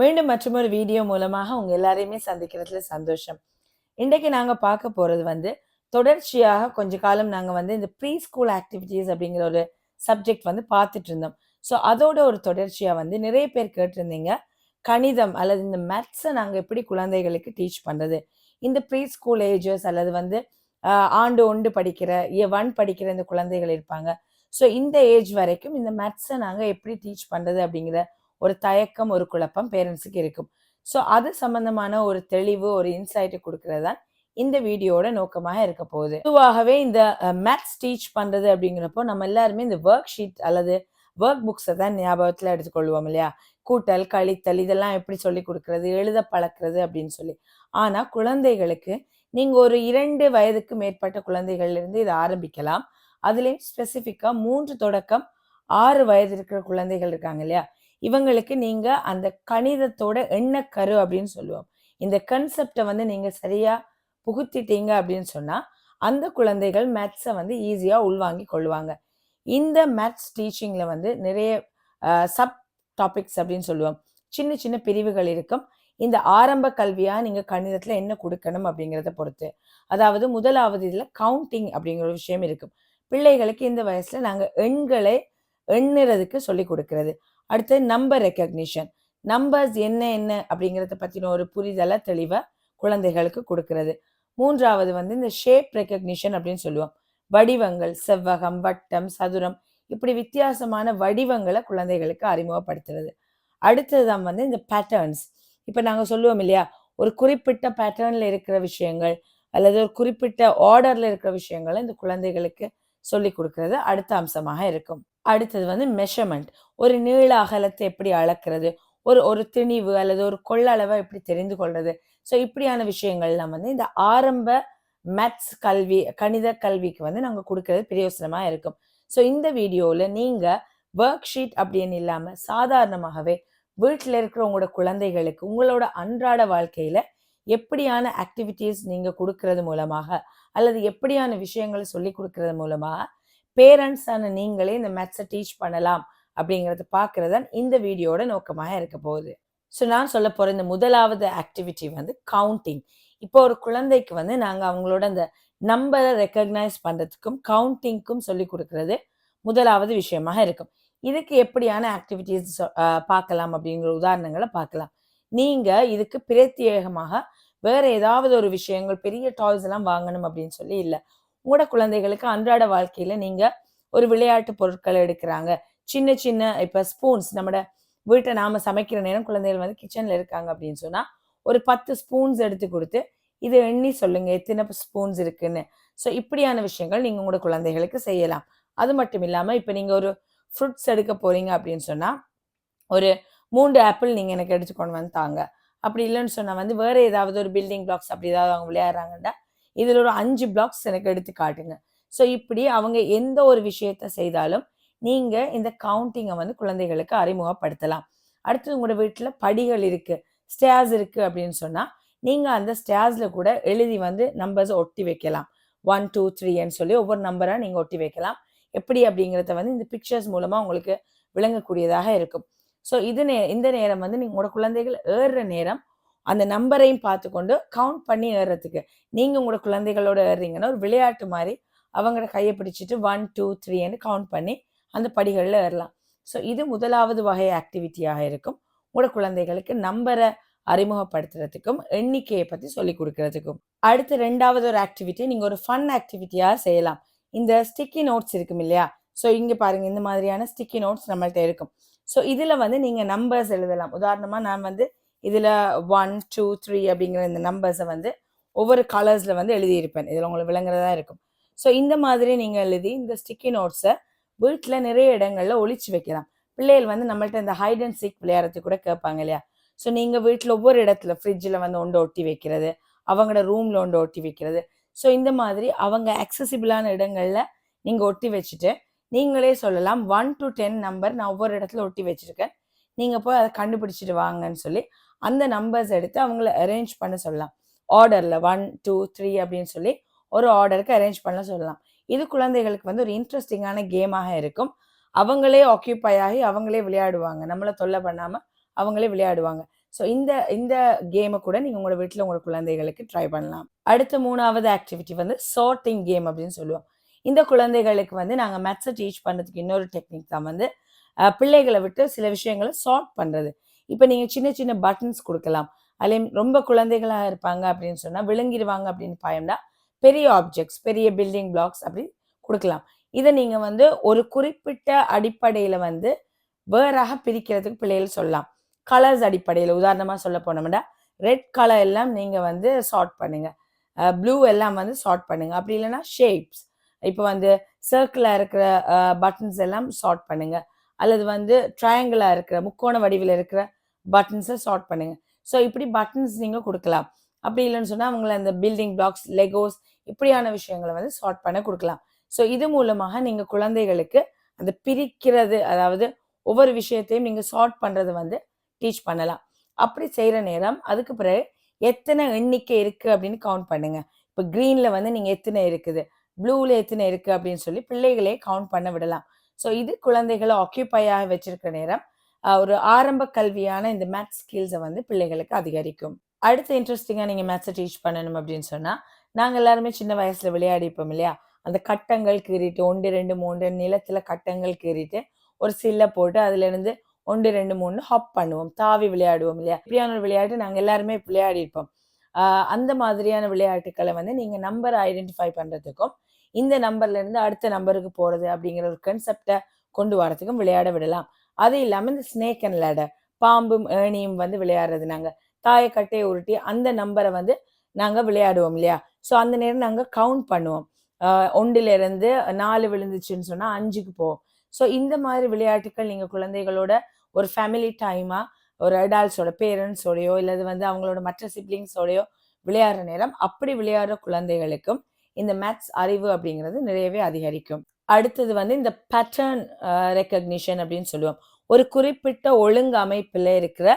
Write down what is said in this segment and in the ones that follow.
மீண்டும் மற்றொரு வீடியோ மூலமாக உங்கள் எல்லாரையுமே சந்திக்கிறதுல சந்தோஷம். இன்றைக்கு நாங்கள் பார்க்க போகிறது வந்து தொடர்ச்சியாக கொஞ்ச காலம் நாங்கள் வந்து இந்த ப்ரீ ஸ்கூல் ஆக்டிவிட்டீஸ் அப்படிங்கிற ஒரு சப்ஜெக்ட் வந்து பார்த்துட்டு இருந்தோம். ஸோ அதோட ஒரு தொடர்ச்சியாக வந்து நிறைய பேர் கேட்டிருந்தீங்க. கணிதம் அல்லது இந்த மேத்ஸை நாங்கள் எப்படி குழந்தைகளுக்கு டீச் பண்ணுறது இந்த ப்ரீ ஸ்கூல் ஏஜஸ் அல்லது வந்து ஆண்டு ஒன்று படிக்கிற ஏ ஒன் படிக்கிற இந்த குழந்தைகள் இருப்பாங்க. ஸோ இந்த ஏஜ் வரைக்கும் இந்த மேத்ஸை நாங்கள் எப்படி டீச் பண்ணுறது அப்படிங்கிற ஒரு தயக்கம் ஒரு குழப்பம் பேரண்ட்ஸுக்கு இருக்கும். ஸோ அது சம்பந்தமான ஒரு தெளிவு ஒரு இன்சைட்டை கொடுக்கறது தான் இந்த வீடியோட நோக்கமாக இருக்க போகுது. பொதுவாகவே இந்த மேத்ஸ் டீச் பண்றது அப்படிங்கிறப்போ நம்ம எல்லாருமே இந்த ஒர்க் ஷீட் அல்லது ஒர்க் புக்ஸை தான் ஞாபகத்தில் எடுத்துக்கொள்வோம் இல்லையா? கூட்டல் கழித்தல் இதெல்லாம் எப்படி சொல்லி கொடுக்கறது எழுத பழக்கிறது அப்படின்னு சொல்லி. ஆனால் குழந்தைகளுக்கு நீங்கள் ஒரு இரண்டு வயதுக்கு மேற்பட்ட குழந்தைகள்ல இருந்து இதை ஆரம்பிக்கலாம். அதுலேயும் ஸ்பெசிஃபிக்காக மூன்று தொடக்கம் ஆறு வயது இருக்கிற குழந்தைகள் இருக்காங்க இல்லையா? இவங்களுக்கு நீங்க அந்த கணிதத்தோட எண்ணக்கரு அப்படின்னு சொல்லுவோம். இந்த கன்செப்டை வந்து நீங்க சரியா புகுத்திட்டீங்க அப்படின்னு சொன்னா அந்த குழந்தைகள் மேத்ஸை வந்து ஈஸியா உள்வாங்கி கொள்வாங்க. இந்த மேத்ஸ் டீச்சிங்ல வந்து நிறைய சப் டாபிக்ஸ் அப்படின்னு சொல்லுவோம். சின்ன சின்ன பிரிவுகள் இருக்கும். இந்த ஆரம்ப கல்வியா நீங்க கணிதத்துல என்ன கொடுக்கணும் அப்படிங்கிறத பொறுத்து. அதாவது முதலாவது இதுல கவுண்டிங் அப்படிங்கிற ஒரு விஷயம் இருக்கும். பிள்ளைகளுக்கு இந்த வயசுல நாங்க எண்களை எண்ணுறதுக்கு சொல்லி கொடுக்கறது. அடுத்து நம்பர் ரெக்கக்னிஷன் நம்பர்ஸ் என்ன என்ன அப்படிங்கிறத பற்றின ஒரு புரிதலை தெளிவாக குழந்தைகளுக்கு கொடுக்கறது. மூன்றாவது வந்து இந்த ஷேப் ரெக்கக்னிஷன் அப்படின்னு சொல்லுவோம். வடிவங்கள் செவ்வகம் வட்டம் சதுரம் இப்படி வித்தியாசமான வடிவங்களை குழந்தைகளுக்கு அறிமுகப்படுத்துறது. அடுத்ததான் வந்து இந்த பேட்டர்ன்ஸ் இப்போ நாங்கள் சொல்லுவோம் இல்லையா ஒரு குறிப்பிட்ட பேட்டர்னில் இருக்கிற விஷயங்கள் அல்லது ஒரு குறிப்பிட்ட ஆர்டரில் இருக்கிற விஷயங்களை இந்த குழந்தைகளுக்கு சொல்லி கொடுக்கறது. அடுத்த அம்சமாக இருக்கும். அடுத்தது வந்து மெஷர்மெண்ட் ஒரு நீள அகலத்தை எப்படி அளக்கிறது? ஒரு ஒரு திணிவு அல்லது ஒரு கொள்ளளவை எப்படி தெரிந்து கொள்வது? ஸோ இப்படியான விஷயங்கள்லாம் வந்து இந்த ஆரம்ப மேத்ஸ் கல்வி கணித கல்விக்கு வந்து நாங்கள் கொடுக்கறது பிரயோசனமாக இருக்கும். ஸோ இந்த வீடியோவில் நீங்கள் ஒர்க் ஷீட் அப்படின்னு இல்லாமல் சாதாரணமாகவே வீட்டில் இருக்கிற உங்களோட குழந்தைகளுக்கு உங்களோட அன்றாட வாழ்க்கையில் எப்படியான ஆக்டிவிட்டீஸ் நீங்கள் கொடுக்கறது மூலமாக அல்லது எப்படியான விஷயங்களை சொல்லி கொடுக்கறது மூலமாக பேரண்ட்ஸான நீங்களே இந்த மேத்ஸை டீச் பண்ணலாம் அப்படிங்கிறத பார்க்கறது தான் இந்த வீடியோட நோக்கமாக இருக்க போகுது. ஸோ நான் சொல்ல போகிற இந்த முதலாவது ஆக்டிவிட்டி வந்து கவுண்டிங் இப்போ ஒரு குழந்தைக்கு வந்து நாங்கள் அவங்களோட அந்த நம்பரை ரெக்கக்னைஸ் பண்ணுறதுக்கும் கவுண்டிங்க்கும் சொல்லி கொடுக்கறது முதலாவது விஷயமாக இருக்கும். இதுக்கு எப்படியான ஆக்டிவிட்டீஸ் பார்க்கலாம் அப்படிங்கிற உதாரணங்களை பார்க்கலாம். நீங்கள் இதுக்கு பிரத்யேகமாக வேற ஏதாவது ஒரு விஷயங்கள் பெரிய டாய்ஸ் எல்லாம் வாங்கணும் அப்படின்னு சொல்லி இல்லை. உங்களோட குழந்தைகளுக்கு அன்றாட வாழ்க்கையில நீங்க ஒரு விளையாட்டு பொருட்களை எடுக்கிறாங்க. சின்ன சின்ன இப்ப ஸ்பூன்ஸ் நம்மட வீட்டை நாம சமைக்கிற நேரம் குழந்தைகள் வந்து கிச்சன்ல இருக்காங்க அப்படின்னு சொன்னா ஒரு பத்து ஸ்பூன்ஸ் எடுத்து கொடுத்து இது எண்ணி சொல்லுங்க எத்தனை ஸ்பூன்ஸ் இருக்குன்னு. ஸோ இப்படியான விஷயங்கள் நீங்க உங்களோட குழந்தைகளுக்கு செய்யலாம். அது மட்டும் இல்லாமல் இப்போ நீங்கள் ஒரு ஃப்ரூட்ஸ் எடுக்க போறீங்க அப்படின்னு சொன்னால் ஒரு மூன்று ஆப்பிள் நீங்கள் எனக்கு எடுத்து கொண்டு வந்து தாங்க. அப்படி இல்லைன்னு சொன்னால் வந்து வேற ஏதாவது ஒரு பில்டிங் பிளாக்ஸ் அப்படி ஏதாவது அவங்க விளையாடுறாங்கன்னா இதில் ஒரு அஞ்சு பிளாக்ஸ் எனக்கு எடுத்து காட்டுங்க. ஸோ இப்படி அவங்க எந்த ஒரு விஷயத்த செய்தாலும் நீங்கள் இந்த கவுண்டிங்கை வந்து குழந்தைகளுக்கு அறிமுகப்படுத்தலாம். அடுத்து உங்களோட வீட்டில் படிகள் இருக்குது ஸ்டேர்ஸ் இருக்குது அப்படின்னு சொன்னால் நீங்கள் அந்த ஸ்டேர்ஸில் கூட எழுதி வந்து நம்பர்ஸை ஒட்டி வைக்கலாம். ஒன் டூ த்ரீன்னு சொல்லி ஒவ்வொரு நம்பராக நீங்கள் ஒட்டி வைக்கலாம். எப்படி அப்படிங்கிறத வந்து இந்த பிக்சர்ஸ் மூலமாக உங்களுக்கு விளங்கக்கூடியதாக இருக்கும். ஸோ இது நே இந்த நேரம் வந்து நீங்கள் உங்களோட குழந்தைகள் ஏறுற நேரம் அந்த நம்பரையும் பார்த்துக்கொண்டு கவுண்ட் பண்ணி ஏறுறதுக்கு. நீங்கள் உங்களோட குழந்தைகளோட ஏறுறீங்கன்னா ஒரு விளையாட்டு மாதிரி அவங்களோட கையை பிடிச்சிட்டு ஒன் டூ த்ரீன்னு கவுண்ட் பண்ணி அந்த படிகளில் ஏறலாம். ஸோ இது முதலாவது வகை ஆக்டிவிட்டியாக இருக்கும். உங்களோட குழந்தைகளுக்கு நம்பரை அறிமுகப்படுத்துறதுக்கும் எண்ணிக்கையை பற்றி சொல்லி கொடுக்கறதுக்கும். அடுத்து ரெண்டாவது ஒரு ஆக்டிவிட்டி நீங்கள் ஒரு ஃபன் ஆக்டிவிட்டியாக செய்யலாம். இந்த ஸ்டிக்கி நோட்ஸ் இருக்கும் இல்லையா? ஸோ இங்கே பாருங்க இந்த மாதிரியான ஸ்டிக்கி நோட்ஸ் நம்மள்ட்ட இருக்கும். ஸோ இதில் வந்து நீங்கள் நம்பர்ஸ் எழுதலாம். உதாரணமாக நான் வந்து இதில் ஒன் டூ த்ரீ அப்படிங்கிற இந்த நம்பர்ஸை வந்து ஒவ்வொரு கலர்ஸில் வந்து எழுதியிருப்பேன். இதில் உங்களுக்கு விளங்குறதா இருக்கும். ஸோ இந்த மாதிரி நீங்கள் எழுதி இந்த ஸ்டிக்கி நோட்ஸை வீட்டில் நிறைய இடங்களில் ஒழிச்சு வைக்கலாம். பிள்ளைகள் வந்து நம்மள்ட்ட இந்த ஹைட் அண்ட் சீக் விளையாடுறதுக்கு கூட கேட்பாங்க இல்லையா? ஸோ நீங்கள் வீட்டில் ஒவ்வொரு இடத்துல ஃப்ரிட்ஜில் வந்து ஒன்று ஒட்டி வைக்கிறது அவங்களோட ரூமில் ஒன்று ஒட்டி வைக்கிறது. ஸோ இந்த மாதிரி அவங்க அக்சசிபிளான இடங்களில் நீங்கள் ஒட்டி வச்சுட்டு நீங்களே சொல்லலாம் ஒன் டு டென் நம்பர் நான் ஒவ்வொரு இடத்துல ஒட்டி வச்சிருக்கேன். நீங்கள் போய் அதை கண்டுபிடிச்சிட்டு வாங்கன்னு சொல்லி அந்த நம்பர்ஸ் எடுத்து அவங்கள அரேஞ்ச் பண்ண சொல்லலாம். ஆர்டரில் ஒன் டூ த்ரீ அப்படின்னு சொல்லி ஒரு ஆர்டருக்கு அரேஞ்ச் பண்ண சொல்லலாம். இது குழந்தைகளுக்கு வந்து ஒரு இன்ட்ரெஸ்டிங்கான கேமாக இருக்கும். அவங்களே ஆக்கியூப்பை ஆகி அவங்களே விளையாடுவாங்க. நம்மளை தொல்லை பண்ணாமல் அவங்களே விளையாடுவாங்க. ஸோ இந்த இந்த கேமை கூட நீங்கள் உங்களோட வீட்டில் உங்களோட குழந்தைகளுக்கு ட்ரை பண்ணலாம். அடுத்த மூணாவது ஆக்டிவிட்டி வந்து சார்ட்டிங் கேம் அப்படின்னு சொல்லுவோம். இந்த குழந்தைகளுக்கு வந்து நாங்கள் மேத்ஸை டீச் பண்ணுறதுக்கு இன்னொரு டெக்னிக் தான் வந்து பிள்ளைகளை விட்டு சில விஷயங்களை சார்ட் பண்ணுறது இப்போ நீங்கள் சின்ன சின்ன பட்டன்ஸ் கொடுக்கலாம். அதுலேயும் ரொம்ப குழந்தைகளாக இருப்பாங்க அப்படின்னு சொன்னால் விழுங்கிடுவாங்க அப்படின்னு பயம்னா பெரிய ஆப்ஜெக்ட்ஸ் பெரிய பில்டிங் பிளாக்ஸ் அப்படி கொடுக்கலாம். இதை நீங்கள் வந்து ஒரு குறிப்பிட்ட அடிப்படையில் வந்து வேறாக பிரிக்கிறதுக்கு பிள்ளைகள் சொல்லலாம். கலர்ஸ் அடிப்படையில் உதாரணமாக சொல்ல போனோம்னா ரெட் கலர் எல்லாம் நீங்கள் வந்து சார்ட் பண்ணுங்கள் ப்ளூ எல்லாம் வந்து சார்ட் பண்ணுங்கள் அப்படி இல்லைன்னா ஷேப்ஸ் இப்போ வந்து சர்க்கிளாக இருக்கிற பட்டன்ஸ் எல்லாம் சார்ட் பண்ணுங்கள் அல்லது வந்து ட்ரையாங்கிளாக இருக்கிற முக்கோண வடிவில் இருக்கிற பட்டன்ஸை ஷார்ட் பண்ணுங்க. ஸோ இப்படி பட்டன்ஸ் நீங்கள் கொடுக்கலாம். அப்படி இல்லைன்னு சொன்னால் அவங்கள அந்த பில்டிங் பிளாக்ஸ் லெகோஸ் இப்படியான விஷயங்களை வந்து ஷார்ட் பண்ண கொடுக்கலாம். ஸோ இது மூலமாக நீங்கள் குழந்தைகளுக்கு அந்த பிரிக்கிறது அதாவது ஒவ்வொரு விஷயத்தையும் நீங்கள் ஷார்ட் பண்ணுறது வந்து டீச் பண்ணலாம். அப்படி செய்கிற நேரம் அதுக்கு பிறகு எத்தனை எண்ணிக்கை இருக்குது அப்படின்னு கவுண்ட் பண்ணுங்கள் இப்போ க்ரீனில் வந்து நீங்கள் எத்தனை இருக்குது ப்ளூவில் எத்தனை இருக்குது அப்படின்னு சொல்லி பிள்ளைகளே கவுண்ட் பண்ண விடலாம். ஸோ இது குழந்தைகளை ஆக்கியூபையாக வச்சிருக்கிற நேரம் ஒரு ஆரம்ப கல்வியான இந்த மேத்ஸ் ஸ்கில்ஸை வந்து பிள்ளைகளுக்கு அதிகரிக்கும். அடுத்து இன்ட்ரெஸ்டிங்காக நீங்கள் மேத்ஸை டீச் பண்ணணும் அப்படின்னு சொன்னால் நாங்கள் எல்லாருமே சின்ன வயசில் விளையாடிப்போம் இல்லையா? அந்த கட்டங்கள் கீறிட்டு ஒன்று ரெண்டு மூன்று நிலத்தில் கட்டங்கள் கீறிட்டு ஒரு சில்லை போட்டு அதுலேருந்து ஒன்று ரெண்டு மூணு ஹாப் பண்ணுவோம். தாவி விளையாடுவோம் இல்லையா? இப்படியான ஒரு விளையாட்டு நாங்கள் எல்லாருமே விளையாடிருப்போம் அந்த மாதிரியான விளையாட்டுக்களை வந்து நீங்கள் நம்பர் ஐடென்டிஃபை பண்ணுறதுக்கும் இந்த நம்பர்லேருந்து அடுத்த நம்பருக்கு போகிறது அப்படிங்கிற ஒரு கன்செப்டை கொண்டு வரதுக்கும் விளையாட விடலாம். அது இல்லாமல் இந்த ஸ்னேக் அண்ட் லேடர் பாம்பும் ஏணியும் வந்து விளையாடுறது நாங்கள் தாயக்கட்டையை உருட்டி அந்த நம்பரை வந்து நாங்கள் விளையாடுவோம் இல்லையா? ஸோ அந்த நேரம் நாங்கள் கவுண்ட் பண்ணுவோம். ஒன்றிலிருந்து நாலு விழுந்துச்சுன்னு சொன்னால் அஞ்சுக்கு போவோம். ஸோ இந்த மாதிரி விளையாட்டுகள் நீங்கள் குழந்தைகளோட ஒரு ஃபேமிலி டைமாக ஒரு அடால்ஸோட பேரண்ட்ஸோடையோ இல்லது வந்து அவங்களோட மற்ற சிப்ளிங்ஸோடையோ விளையாடுற நேரம் அப்படி விளையாடுற குழந்தைகளுக்கும் இந்த மேத்ஸ் அறிவு அப்படிங்கிறது நிறையவே அதிகரிக்கும். அடுத்தது வந்து இந்த பேட்டர்ன் ரெக்கக்னிஷன் அப்படின்னு சொல்லுவோம். ஒரு குறிப்பிட்ட ஒழுங்கு அமைப்பில் இருக்கிற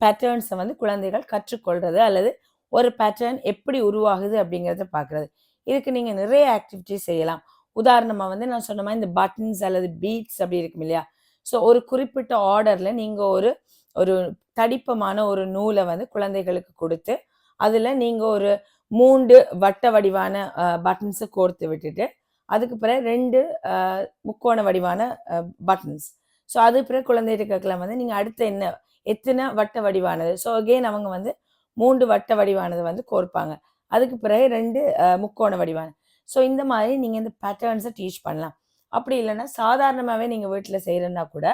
பேட்டர்ன்ஸை வந்து குழந்தைகள் கற்றுக்கொள்றது அல்லது ஒரு பேட்டர்ன் எப்படி உருவாகுது அப்படிங்கிறத பார்க்குறது இதுக்கு நீங்கள் நிறைய ஆக்டிவிட்டி செய்யலாம். உதாரணமாக வந்து நான் சொன்ன மாதிரி இந்த பட்டன்ஸ் அல்லது பீட்ஸ் அப்படி இருக்கும் இல்லையா? ஸோ ஒரு குறிப்பிட்ட ஆர்டரில் நீங்கள் ஒரு ஒரு தடிப்பமான ஒரு நூலை வந்து குழந்தைகளுக்கு கொடுத்து அதில் நீங்கள் ஒரு மூன்று வட்ட வடிவான பட்டன்ஸை கோர்த்து விட்டுட்டு அதுக்கு பிறகு ரெண்டு முக்கோண வடிவான பட்டன்ஸ் ஸோ அது பிறகு குழந்தைகளுக்கெல்லாம் வந்து நீங்கள் அடுத்த என்ன எத்தனை வட்ட வடிவானது? ஸோ அகெயின் அவங்க வந்து மூன்று வட்ட வடிவானது வந்து கோர்ப்பாங்க. அதுக்கு பிறகு ரெண்டு முக்கோண வடிவான ஸோ இந்த மாதிரி நீங்கள் இந்த பேட்டர்ன்ஸை டீச் பண்ணலாம். அப்படி இல்லைன்னா சாதாரணமாகவே நீங்கள் வீட்டில் செய்கிறன்னா கூட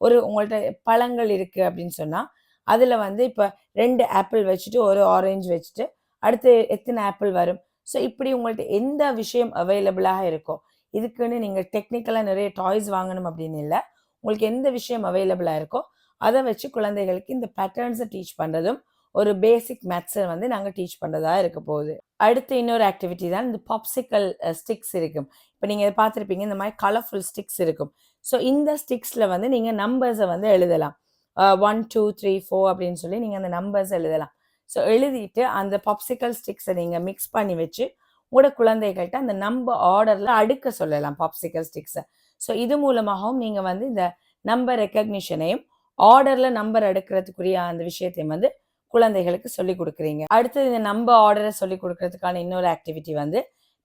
ஒரு உங்கள்கிட்ட பழங்கள் இருக்குது அப்படின்னு சொன்னால் அதில் வந்து இப்போ ரெண்டு ஆப்பிள் வச்சுட்டு ஒரு ஆரஞ்சு வச்சுட்டு அடுத்து எத்தனை ஆப்பிள் வரும்? ஸோ இப்படி உங்கள்கிட்ட எந்த விஷயம் அவைலபிளாக இருக்கோ இதுக்குன்னு நீங்கள் டெக்னிக்கலாக நிறைய டாய்ஸ் வாங்கணும் அப்படின்னு இல்லை. உங்களுக்கு எந்த விஷயம் அவைலபிளாக இருக்கோ அதை வச்சு குழந்தைகளுக்கு இந்த பேட்டர்ன்ஸை டீச் பண்ணுறதும் ஒரு பேசிக் மேத்ஸை வந்து நாங்கள் டீச் பண்ணுறதா இருக்க போகுது. அடுத்து இன்னொரு ஆக்டிவிட்டி தான் இந்த பாப்சிக்கல் ஸ்டிக்ஸ் இருக்கும். இப்போ நீங்கள் பார்த்துருப்பீங்க இந்த மாதிரி கலர்ஃபுல் ஸ்டிக்ஸ் இருக்கும். ஸோ இந்த ஸ்டிக்ஸில் வந்து நீங்கள் நம்பர்ஸை வந்து எழுதலாம். ஒன் டூ த்ரீ ஃபோர் அப்படின்னு சொல்லி நீங்கள் அந்த நம்பர்ஸ் எழுதலாம். ஸோ எழுதிட்டு அந்த பாப்சிக்கல் ஸ்டிக்ஸை நீங்கள் மிக்ஸ் பண்ணி வச்சு உங்களோட குழந்தைகள்கிட்ட அந்த நம்பர் ஆர்டரில் அடுக்க சொல்லலாம் பாப்சிக்கல் ஸ்டிக்ஸை ஸோ இது மூலமாகவும் நீங்கள் வந்து இந்த நம்பர் ரெக்கக்னிஷனையும் ஆர்டரில் நம்பர் எடுக்கிறதுக்குரிய அந்த விஷயத்தையும் வந்து குழந்தைகளுக்கு சொல்லி கொடுக்குறீங்க. அடுத்தது இந்த நம்பர் ஆர்டரை சொல்லி கொடுக்கறதுக்கான இன்னொரு ஆக்டிவிட்டி வந்து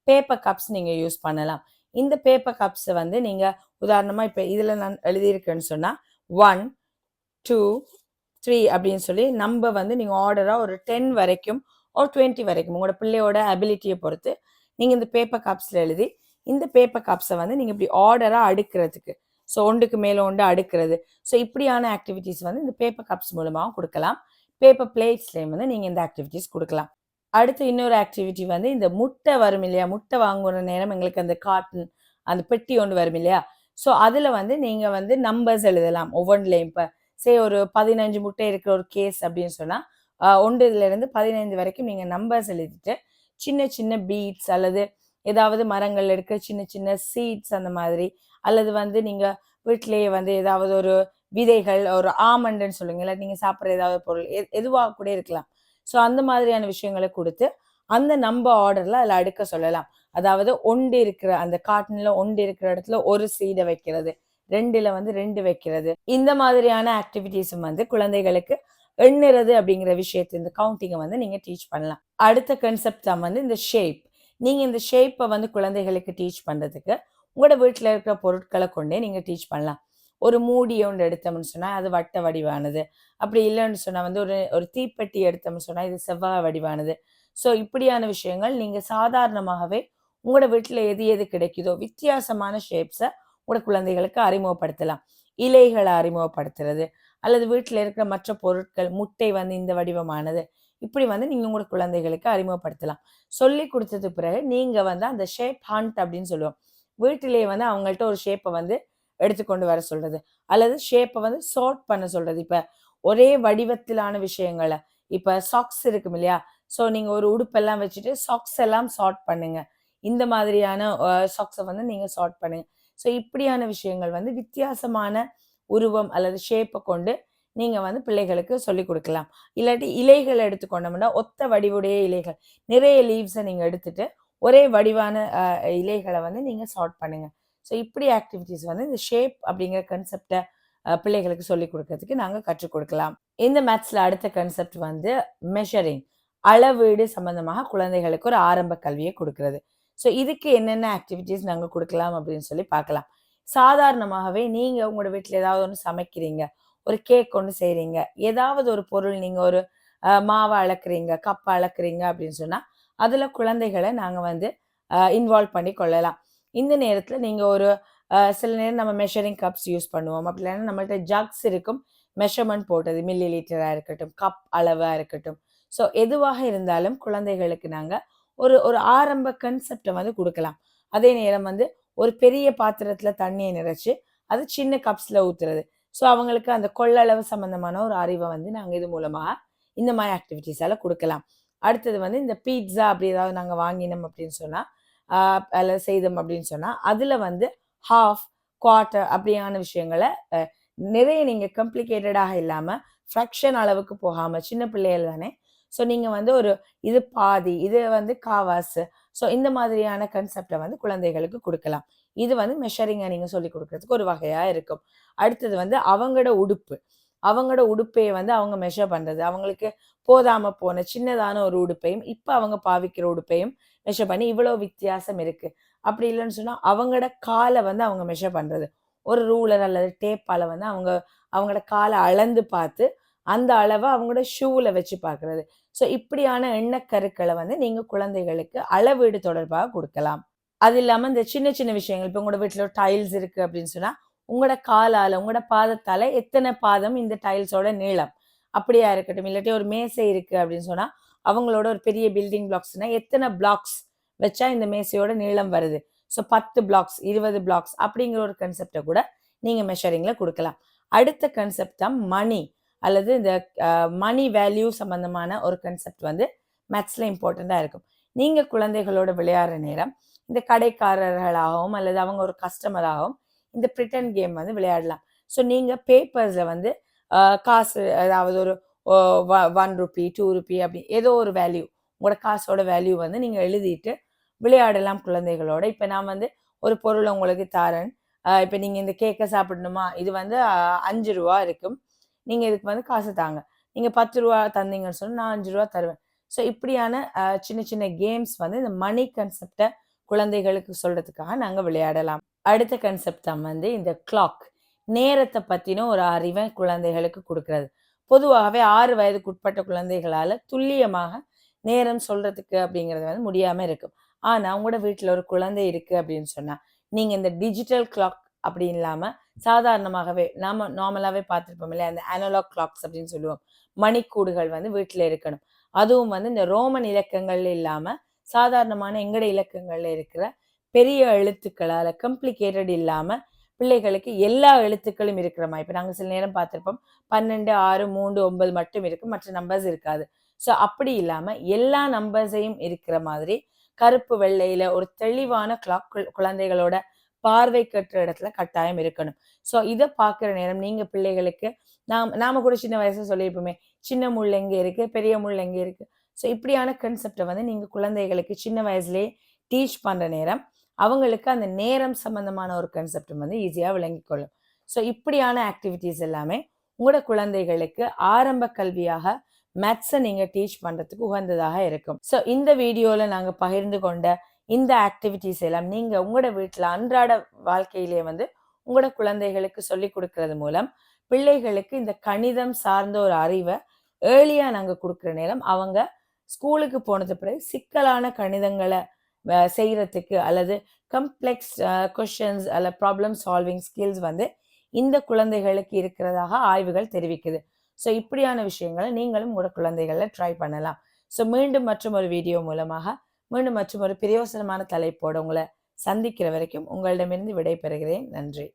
பேப்பர் கப்ஸ் நீங்கள் யூஸ் பண்ணலாம். இந்த பேப்பர் கப்ஸை வந்து நீங்கள் உதாரணமாக இப்போ இதில் நான் எழுதியிருக்கேன்னு சொன்னால் ஒன் டூ த்ரீ அப்படின்னு சொல்லி நம்பர் வந்து நீங்கள் ஆர்டராக ஒரு டென் வரைக்கும் ஒரு டுவெண்ட்டி வரைக்கும் உங்களோட பிள்ளையோட அபிலிட்டியை பொறுத்து நீங்கள் இந்த பேப்பர் கப்ஸில் எழுதி இந்த பேப்பர் கப்ஸை வந்து நீங்கள் இப்படி ஆர்டராக அடுக்கிறதுக்கு. ஸோ ஒன்றுக்கு மேலே ஒன்று அடுக்கிறது. ஸோ இப்படியான ஆக்டிவிட்டீஸ் வந்து இந்த பேப்பர் கப்ஸ் மூலமாகவும் கொடுக்கலாம். பேப்பர் பிளேட்ஸ்லேயும் வந்து நீங்கள் இந்த ஆக்டிவிட்டீஸ் கொடுக்கலாம். அடுத்து இன்னொரு ஆக்டிவிட்டி வந்து இந்த முட்டை வரும் இல்லையா? முட்டை வாங்குற நேரம் எங்களுக்கு அந்த காட்டன் அந்த பெட்டி ஒன்று வரும் இல்லையா? ஸோ அதில் வந்து நீங்கள் வந்து நம்பர்ஸ் எழுதலாம். ஒவ்வொன்றுலையும் இப்போ சே ஒரு பதினஞ்சு முட்டை இருக்கிற ஒரு கேஸ் அப்படின்னு சொன்னால் ஒன்றுலேருந்து பதினைந்து வரைக்கும் நீங்கள் நம்பர்ஸ் எழுதிட்டு சின்ன சின்ன பீட்ஸ் அல்லது ஏதாவது மரங்கள் இருக்கிற சின்ன சின்ன சீட்ஸ் அந்த மாதிரி. அல்லது வந்து நீங்கள் வீட்டிலேயே வந்து ஏதாவது ஒரு விதைகள் ஒரு ஆமண்டுன்னு சொல்லுங்க இல்லை நீங்கள் சாப்பிட்ற ஏதாவது பொருள் எ எதுவாக கூட இருக்கலாம். ஸோ அந்த மாதிரியான விஷயங்களை கொடுத்து அந்த நம்ம ஆர்டரில் அதில் அடுக்க சொல்லலாம். அதாவது ஒண்டு இருக்கிற அந்த காட்டனில் ஒண்டு இருக்கிற இடத்துல ஒரு சீடை வைக்கிறது ரெண்டுல வந்து ரெண்டு வைக்கிறது. இந்த மாதிரியான ஆக்டிவிட்டீஸும் வந்து குழந்தைகளுக்கு எண்ணுறது அப்படிங்கிற விஷயத்து இந்த கவுண்டிங்கை வந்து நீங்கள் டீச் பண்ணலாம். அடுத்த கன்செப்ட் தான் வந்து இந்த ஷேப் நீங்கள் இந்த ஷேப்பை வந்து குழந்தைகளுக்கு டீச் பண்ணுறதுக்கு உங்களோட வீட்டில் இருக்கிற பொருட்களை கொண்டே நீங்கள் டீச் பண்ணலாம். ஒரு மூடி ஒன்று எடுத்தோம்னு சொன்னால் அது வட்ட வடிவானது. அப்படி இல்லைன்னு சொன்னால் வந்து ஒரு ஒரு தீப்பெட்டி எடுத்தோம்னு சொன்னால் இது செவ்வாய் வடிவானது. ஸோ இப்படியான விஷயங்கள் நீங்கள் சாதாரணமாகவே உங்களோட வீட்டில் எது எது கிடைக்குதோ வித்தியாசமான ஷேப்ஸை உங்களோட குழந்தைகளுக்கு அறிமுகப்படுத்தலாம். இலைகளை அறிமுகப்படுத்துறது அல்லது வீட்டில் இருக்கிற மற்ற பொருட்கள் முட்டை வந்து இந்த வடிவமானது இப்படி வந்து நீங்கள் உங்களோட குழந்தைகளுக்கு அறிமுகப்படுத்தலாம். சொல்லி கொடுத்தது பிறகு நீங்கள் வந்து அந்த ஷேப் ஹண்ட் அப்படின்னு சொல்லுவோம். வீட்டிலேயே வந்து அவங்கள்ட்ட ஒரு ஷேப்பை வந்து எடுத்துக்கொண்டு வர சொல்கிறது அல்லது ஷேப்பை வந்து சார்ட் பண்ண சொல்கிறது இப்போ ஒரே வடிவத்திலான விஷயங்களை. இப்போ சாக்ஸ் இருக்கும் இல்லையா? ஸோ நீங்கள் ஒரு உடுப்பெல்லாம் வச்சுட்டு சாக்ஸ் எல்லாம் சார்ட் பண்ணுங்க. இந்த மாதிரியான சாக்ஸை வந்து நீங்கள் சார்ட் பண்ணுங்க. ஸோ இப்படியான விஷயங்கள் வந்து வித்தியாசமான உருவம் அல்லது ஷேப்பை கொண்டு நீங்கள் வந்து பிள்ளைகளுக்கு சொல்லி கொடுக்கலாம். இல்லாட்டி இலைகள் எடுத்துக்கொண்டோம்னா ஒத்த வடிவுடைய இலைகள். நிறைய லீவ்ஸை நீங்கள் எடுத்துட்டு ஒரே வடிவான இலைகளை வந்து நீங்கள் சார்ட் பண்ணுங்க. ஸோ இப்படி ஆக்டிவிட்டீஸ் வந்து இந்த ஷேப் அப்படிங்கிற கன்செப்டை பிள்ளைகளுக்கு சொல்லி கொடுக்கறதுக்கு நாங்கள் கற்றுக் கொடுக்கலாம். இந்த மேத்ஸில் அடுத்த கன்செப்ட் வந்து மெஷரிங் அளவீடு சம்பந்தமாக குழந்தைகளுக்கு ஒரு ஆரம்ப கல்வியை கொடுக்கறது. ஸோ இதுக்கு என்னென்ன ஆக்டிவிட்டீஸ் நாங்கள் கொடுக்கலாம் அப்படின்னு சொல்லி பார்க்கலாம். சாதாரணமாகவே நீங்கள் உங்களோட வீட்டில் ஏதாவது ஒன்று சமைக்கிறீங்க. ஒரு கேக் ஒன்று செய்கிறீங்க ஏதாவது ஒரு பொருள் நீங்கள் ஒரு மாவை அளக்குறீங்க கப்பை அளக்குறீங்க அப்படின்னு சொன்னால் அதில் குழந்தைகளை நாங்கள் வந்து இன்வால்வ் பண்ணி கொள்ளலாம். இந்த நேரத்தில் நீங்கள் ஒரு சில நேரம் நம்ம மெஷரிங் கப்ஸ் யூஸ் பண்ணுவோம். அப்படி இல்லைன்னா நம்மள்ட்ட ஜக்ஸ் இருக்கும். மெஷர்மெண்ட் போட்டது மில்லி லிட்டராக இருக்கட்டும் கப் அளவாக இருக்கட்டும். ஸோ எதுவாக இருந்தாலும் குழந்தைகளுக்கு நாங்கள் ஒரு ஒரு ஆரம்ப கன்செப்டை வந்து கொடுக்கலாம். அதே நேரம் வந்து ஒரு பெரிய பாத்திரத்தில் தண்ணியை நிறைச்சி அது சின்ன கப்ஸில் ஊற்றுறது ஸோ அவங்களுக்கு அந்த கொள்ளளவு சம்மந்தமான ஒரு அறிவை வந்து நாங்கள் இது மூலமாக இந்த மாதிரி ஆக்டிவிட்டீஸால் கொடுக்கலாம். அடுத்தது வந்து இந்த பீட்சா அப்படி ஏதாவது நாங்கள் வாங்கினோம் அப்படின்னு சொன்னால் அதில் செய்தோம் அப்படின்னு சொன்னால் அதில் வந்து ஹாஃப் குவார்ட்டர் அப்படியான விஷயங்களை நிறைய நீங்கள் கம்ப்ளிகேட்டடாக இல்லாமல் ஃப்ராக்ஷன் அளவுக்கு போகாமல் சின்ன பிள்ளைகள் தானே. ஸோ நீங்கள் வந்து ஒரு இது பாதி இது வந்து காவாசு ஸோ இந்த மாதிரியான கன்செப்டை வந்து குழந்தைகளுக்கு கொடுக்கலாம். இது வந்து மெஷரிங்கை நீங்கள் சொல்லி கொடுக்கறதுக்கு ஒரு வகையாக இருக்கும். அடுத்தது வந்து அவங்களோட உடுப்பு. அவங்களோட உடுப்பையை வந்து அவங்க மெஷர் பண்ணுறது அவங்களுக்கு போதாமல் போன சின்னதான ஒரு உடுப்பையும் இப்போ அவங்க பாவிக்கிற உடுப்பையும் மெஷர் பண்ணி இவ்வளோ வித்தியாசம் இருக்குது அப்படி இல்லைன்னு சொன்னால் அவங்களோட காலை வந்து அவங்க மெஷர் பண்ணுறது ஒரு ரூலர் அல்லது டேப்பால் வந்து அவங்க அவங்களோட காலை அளந்து பார்த்து அந்த அளவை அவங்களோட ஷூவில் வச்சு பார்க்குறது. ஸோ இப்படியான எண்ணக்கருக்களை வந்து நீங்கள் குழந்தைகளுக்கு அளவீடு தொடர்பாக கொடுக்கலாம். அது இல்லாமல் இந்த சின்ன சின்ன விஷயங்கள் இப்போ உங்களோட வீட்டில் டைல்ஸ் இருக்குது அப்படின்னு சொன்னால் உங்களோட காலால் உங்களோட பாதத்தால் எத்தனை பாதம் இந்த டைல்ஸோட நீளம்? அப்படியா இருக்கட்டும். இல்லாட்டி ஒரு மேசை இருக்குது அப்படின்னு சொன்னால் அவங்களோட ஒரு பெரிய பில்டிங் பிளாக்ஸ்னால் எத்தனை பிளாக்ஸ் வச்சா இந்த மேசையோட நீளம் வருது? ஸோ பத்து பிளாக்ஸ் இருபது பிளாக்ஸ் அப்படிங்கிற ஒரு கன்செப்டை கூட நீங்கள் மெஷரிங்கில் கொடுக்கலாம். அடுத்த கன்செப்ட் தான் மணி அல்லது இந்த மணி வேல்யூ சம்பந்தமான ஒரு கன்செப்ட் வந்து மேத்ஸில் இம்பார்ட்டண்ட்டாக இருக்கும். நீங்கள் குழந்தைகளோட விளையாடுற நேரம் இந்த கடைக்காரர்களாகவும் அல்லது அவங்க ஒரு கஸ்டமராகவும் இந்த பிரிட்டன் கேம் வந்து விளையாடலாம். ஸோ நீங்கள் பேப்பர்ஸில் வந்து காசு அதாவது ஒரு ஒன் ருபி டூ ருபி அப்படி ஏதோ ஒரு வேல்யூ உங்களோட காசோட வேல்யூ வந்து நீங்கள் எழுதிட்டு விளையாடலாம் குழந்தைகளோட. இப்போ நான் வந்து ஒரு பொருளை உங்களுக்கு தரேன். இப்போ நீங்கள் இந்த கேக்கை சாப்பிடணுமா? இது வந்து அஞ்சு ரூபா இருக்கும். நீங்கள் இதுக்கு வந்து காசு தாங்க. நீங்கள் பத்து ரூபா தந்தீங்கன்னு சொன்னால் நான் அஞ்சு ரூபா தருவேன். ஸோ இப்படியான சின்ன சின்ன கேம்ஸ் வந்து இந்த மணி கன்செப்டை குழந்தைகளுக்கு சொல்கிறதுக்காக நாங்கள் விளையாடலாம். அடுத்த கன்செப்ட் தான் வந்து இந்த கிளாக் நேரத்தை பற்றின ஒரு அறிவை குழந்தைகளுக்கு கொடுக்கறது. பொதுவாகவே ஆறு வயதுக்கு உட்பட்ட குழந்தைகளால் துல்லியமாக நேரம் சொல்கிறதுக்கு அப்படிங்கிறது வந்து முடியாமல் இருக்கும். ஆனால் உங்களோட வீட்டில் ஒரு குழந்தை இருக்குது அப்படின்னு சொன்னால் நீங்கள் இந்த டிஜிட்டல் கிளாக் அப்படி இல்லாமல் சாதாரணமாகவே நாம் நார்மலாகவே பார்த்துருப்போம் இல்லையா? அந்த அனலாக் கிளாக்ஸ் அப்படின்னு சொல்லுவோம். மணிக்கூடுகள் வந்து வீட்டில் இருக்கணும். அதுவும் வந்து இந்த ரோமன் இலக்கங்கள் இல்லாமல் சாதாரணமான எங்கட இலக்கங்களில் இருக்கிற பெரிய எழுத்துக்களால் கம்ப்ளிகேட்டட் இல்லாமல் பிள்ளைகளுக்கு எல்லா எழுத்துக்களும் இருக்கிற மாதிரி இப்போ நாங்கள் சில நேரம் பார்த்துருப்போம். பன்னெண்டு ஆறு மூன்று ஒன்பது மட்டும் இருக்கும் மற்ற நம்பர்ஸ் இருக்காது. ஸோ அப்படி இல்லாமல் எல்லா நம்பர்ஸையும் இருக்கிற மாதிரி கருப்பு வெள்ளையில ஒரு தெளிவான கிளாக் குழந்தைகளோட பார்வை கட்டுற இடத்துல கட்டாயம் இருக்கணும். ஸோ இதை பார்க்குற நேரம் நீங்கள் பிள்ளைகளுக்கு நாம் நாம கூட சின்ன வயசுல சொல்லியிருப்போமே சின்ன முள் எங்கே இருக்குது பெரிய முள் எங்கே இருக்குது ஸோ இப்படியான கன்செப்டை வந்து நீங்கள் குழந்தைகளுக்கு சின்ன வயசுலேயே டீச் பண்ணுற நேரம் அவங்களுக்கு அந்த நேரம் சம்மந்தமான ஒரு கன்செப்டும் வந்து ஈஸியாக விளங்கிக் கொள்ளும். ஸோ இப்படியான ஆக்டிவிட்டீஸ் எல்லாமே உங்களோட குழந்தைகளுக்கு ஆரம்ப கல்வியாக மேத்ஸை நீங்கள் டீச் பண்ணுறதுக்கு உகந்ததாக இருக்கும். ஸோ இந்த வீடியோவில் நாங்கள் பகிர்ந்து கொண்ட இந்த ஆக்டிவிட்டிஸ் எல்லாம் நீங்கள் உங்களோட வீட்டில் அன்றாட வாழ்க்கையிலே வந்து உங்களோட குழந்தைகளுக்கு சொல்லி கொடுக்கறது மூலம் பிள்ளைகளுக்கு இந்த கணிதம் சார்ந்த ஒரு அறிவை ஏர்லியாக நாங்கள் கொடுக்குற நேரம் அவங்க ஸ்கூலுக்கு போனது பிறகு சிக்கலான கணிதங்களை செய்கிறதுக்கு அல்லது கம்ப்ளெக்ஸ் கொஷின்ஸ் அல்ல ப்ராப்ளம் சால்விங் ஸ்கில்ஸ் வந்து இந்த குழந்தைகளுக்கு இருக்கிறதாக ஆய்வுகள் தெரிவிக்குது. ஸோ இப்படியான விஷயங்களை நீங்களும் உங்களோட குழந்தைகளை ட்ரை பண்ணலாம். ஸோ மீண்டும் மற்றும் ஒரு வீடியோ மூலமாக மீண்டும் மற்றும் ஒரு பிரயோசனமான தலைப்போடு உங்களை சந்திக்கிற வரைக்கும் உங்களிடமிருந்து விடை பெறுகிறேன் நன்றி.